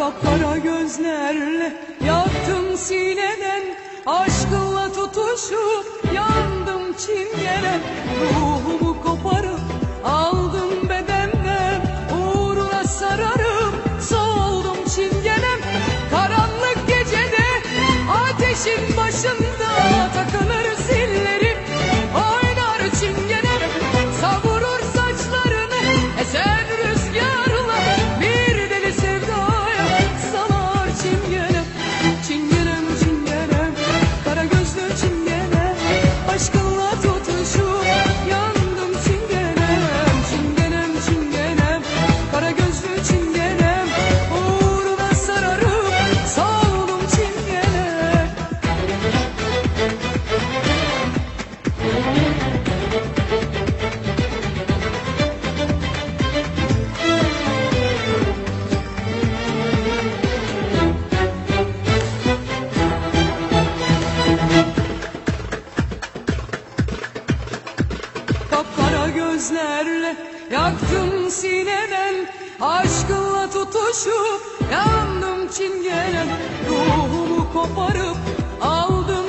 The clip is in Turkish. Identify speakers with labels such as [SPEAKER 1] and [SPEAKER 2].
[SPEAKER 1] Kapkara gözlerle yaktım sineden Aşkınla tutuşup yandım çingene. Ruhum gözlerle Yaktım sineden aşkınla tutuşup Yandım çingene. Ruhumu koparıp aldım